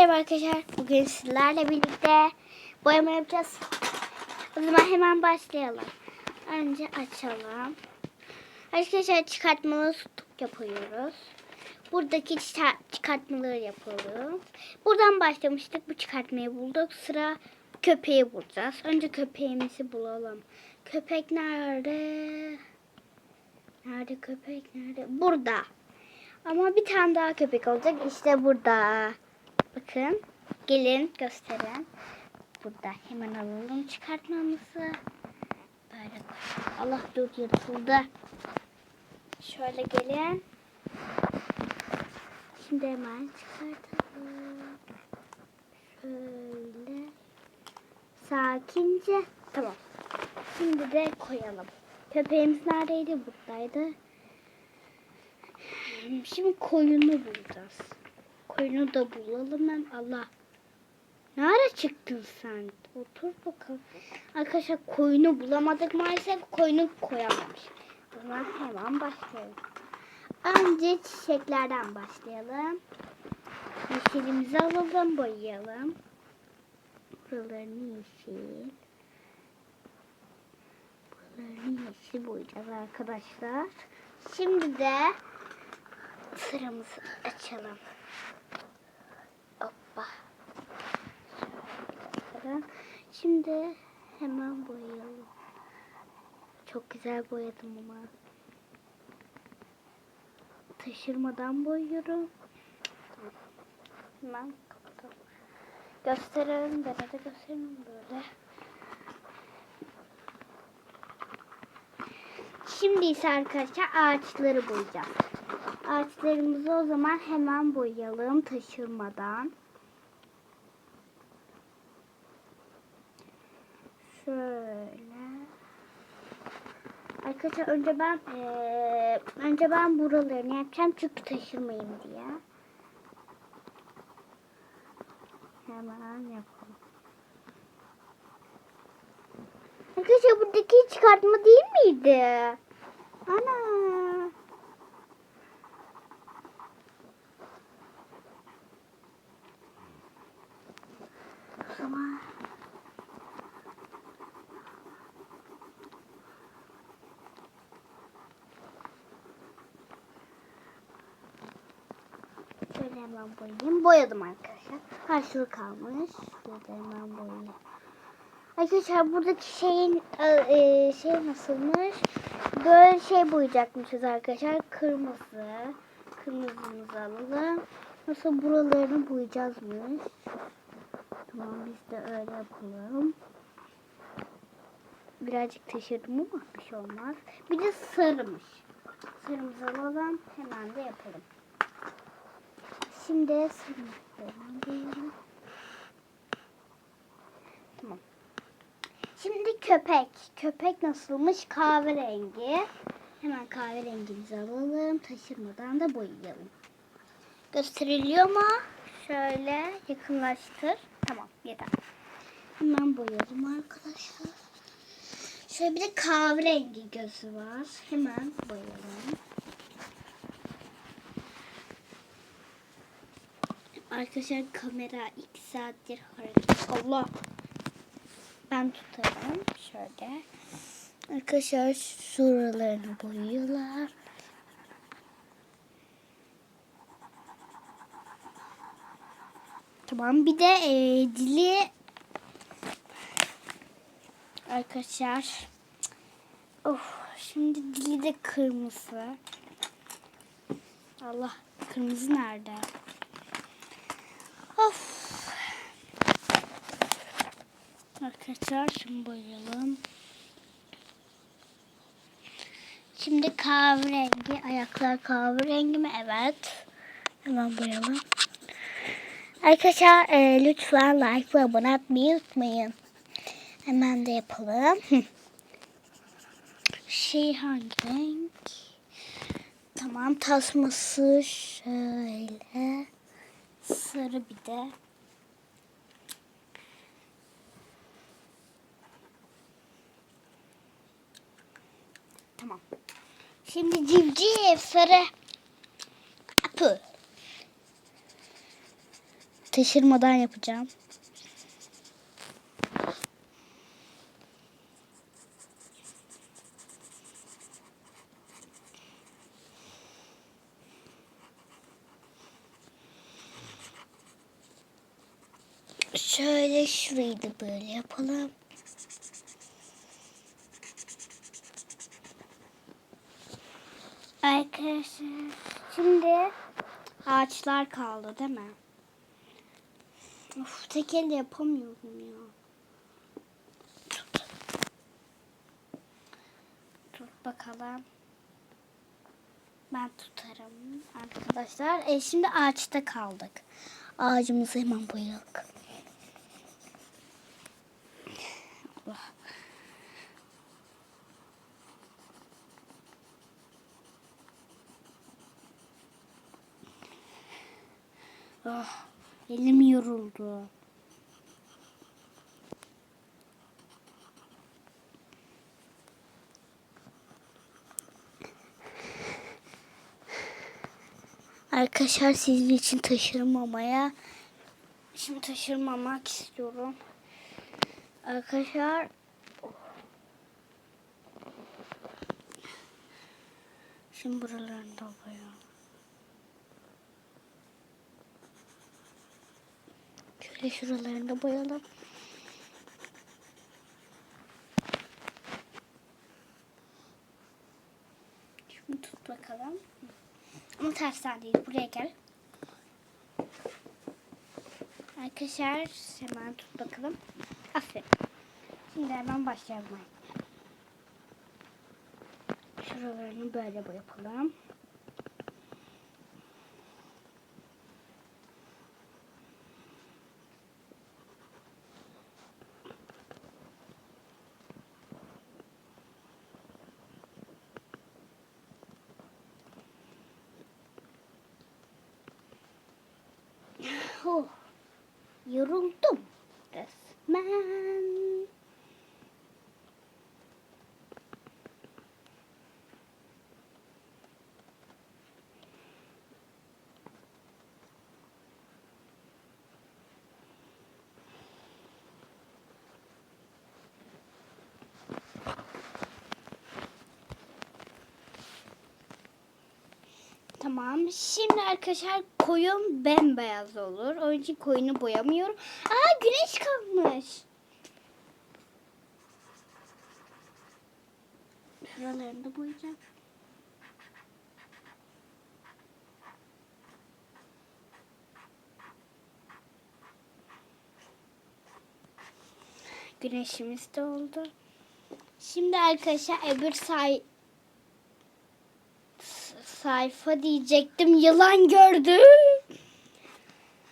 Merhaba arkadaşlar. Bugün sizlerle birlikte boyama yapacağız. O zaman hemen başlayalım. Önce açalım. Arkadaşlar çıkartmalı tutuk yapıyoruz. Buradaki çıkar- çıkartmaları yapalım. Buradan başlamıştık. Bu çıkartmayı bulduk. Sıra köpeği bulacağız. Önce köpeğimizi bulalım. Köpek nerede? Nerede köpek? Nerede? Burada. Ama bir tane daha köpek olacak. İşte burada. Bakın. Gelin gösterin. Burada hemen alalım çıkartmamızı. Böyle koy. Allah dur yırtıldı. Şöyle gelin. Şimdi hemen çıkartalım. Şöyle. Sakince. Tamam. Şimdi de koyalım. Köpeğimiz neredeydi? Buradaydı. Şimdi koyunu bulacağız. Koyunu da bulalım hem Allah. Ne ara çıktın sen? Otur bakalım. Arkadaşlar koyunu bulamadık maalesef. Koyunu koyamamış. O zaman hemen başlayalım. Önce çiçeklerden başlayalım. Yeşilimizi alalım, boyayalım. Buralarını yeşil. Buralarını yeşil boyayacağız arkadaşlar. Şimdi de sıramızı açalım. Şöyle. Şimdi hemen boyayalım. Çok güzel boyadım ama. Taşırmadan boyuyorum. Hemen kapatalım. Gösterelim. Ben de gösterelim böyle. Şimdi ise arkadaşlar ağaçları boyayacağız. Ağaçlarımızı o zaman hemen boyayalım taşırmadan. Şöyle. Arkadaşlar önce ben eee, önce ben buralarını yapacağım çünkü taşırmayayım diye. Hemen yapalım. Arkadaşlar buradaki çıkartma değil miydi? Ana. O zaman Şöyle hemen boyayayım. Boyadım arkadaşlar. Karşılığı kalmış. Şöyle hemen boyayayım. Arkadaşlar buradaki şeyin e, e, şey nasılmış? Böyle şey boyayacakmışız arkadaşlar. Kırmızı. Kırmızımızı alalım. Nasıl buralarını boyayacağızmış. Tamam biz de öyle yapalım. Birazcık taşırdım ama bir şey olmaz. Bir de sarımış. Sarımızı alalım. Hemen de yapalım. Şimdi. Tamam. Şimdi köpek. Köpek nasılmış? Kahverengi. Hemen kahverengimizi alalım. Taşırmadan da boyayalım. Gösteriliyor mu? Şöyle yakınlaştır. Tamam yeter. Hemen boyayalım arkadaşlar. Şöyle bir de kahverengi gözü var. Hemen boyayalım. Arkadaşlar kamera iki saattir hareket. Allah. Ben tutarım. Şöyle. Arkadaşlar şuralarını boyuyorlar. Tamam. Bir de e, dili arkadaşlar. Of. Şimdi dili de kırmızı. Allah. Kırmızı nerede? Of. Arkadaşlar şimdi boyayalım. Şimdi kahverengi. Ayaklar kahverengi mi? Evet. Hemen boyayalım. Arkadaşlar e, lütfen like ve abone olmayı unutmayın. Hemen de yapalım. Şey hangi renk? Tamam tasması şöyle. Sarı bir de. Tamam. Şimdi civciv sarı. Apı. taşırmadan yapacağım. Şöyle şurayı da böyle yapalım. Arkadaşlar şimdi ağaçlar kaldı değil mi? Of tek elle yapamıyorum ya. Tut. Tut bakalım. Ben tutarım arkadaşlar. E, şimdi ağaçta kaldık. Ağacımızı hemen boyayalım. Ah, elim yoruldu. Arkadaşlar sizin için taşırmamaya şimdi taşırmamak istiyorum. Arkadaşlar Şimdi buralarını da boyayalım. Şöyle şuralarını da boyayalım. Şimdi tut bakalım. Ama tersten değil. Buraya gel. Arkadaşlar hemen tut bakalım. Aferin. Şimdi hemen başlayalım. Şuralarını böyle yapalım. Tamam. Şimdi arkadaşlar koyun bembeyaz olur. Onun için koyunu boyamıyorum. Aa güneş kalmış. Şuralarını da boyayacağım. Güneşimiz de oldu. Şimdi arkadaşlar öbür say sayfa diyecektim. Yılan gördüm.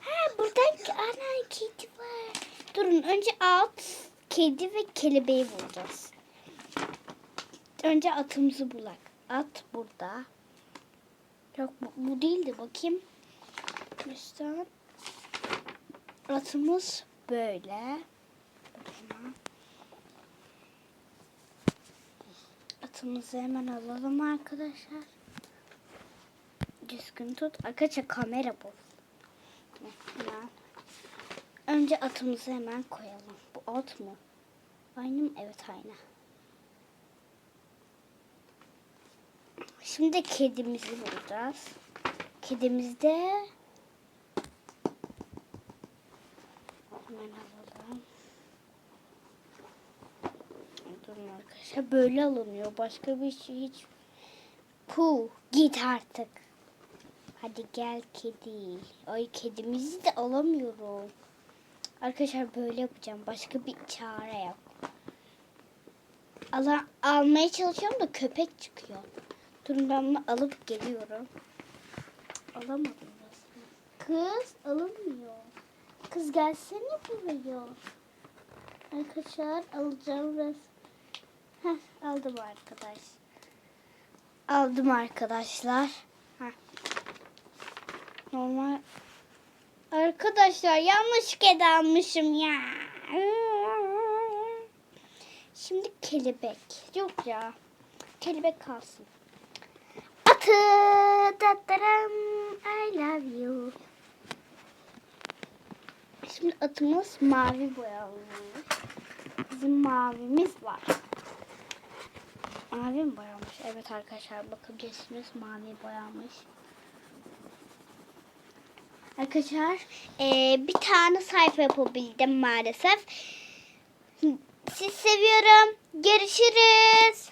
Ha buradan ana kedi var. Durun önce at, kedi ve kelebeği bulacağız. Önce atımızı bulak. At burada. Yok bu, bu değildi bakayım. Üstten. Atımız böyle. Atımızı hemen alalım arkadaşlar. Düzgün tut. Arkadaşlar kamera bu. Önce atımızı hemen koyalım. Bu at mı? Aynı mı? Evet aynı. Şimdi kedimizi bulacağız. Kedimiz de hemen alalım. Durun arkadaşlar böyle alınıyor. Başka bir şey hiç. Puh git artık. Hadi gel kedi. Ay kedimizi de alamıyorum. Arkadaşlar böyle yapacağım. Başka bir çare yok. Ala, almaya çalışıyorum da köpek çıkıyor. Durun ben bunu alıp geliyorum. Alamadım resmen. Kız alınmıyor. Kız gelsene buraya. Arkadaşlar alacağım resmen. Heh, aldım arkadaş. Aldım arkadaşlar. Normal. Arkadaşlar yanlış kedi almışım ya. Şimdi kelebek. Yok ya. Kelebek kalsın. Atı dadaram I love you. Şimdi atımız mavi boyanmış. Bizim mavimiz var. Mavi mi boyanmış? Evet arkadaşlar bakabilirsiniz mavi boyanmış. Arkadaşlar eee, bir tane sayfa yapabildim maalesef. Siz seviyorum. Görüşürüz.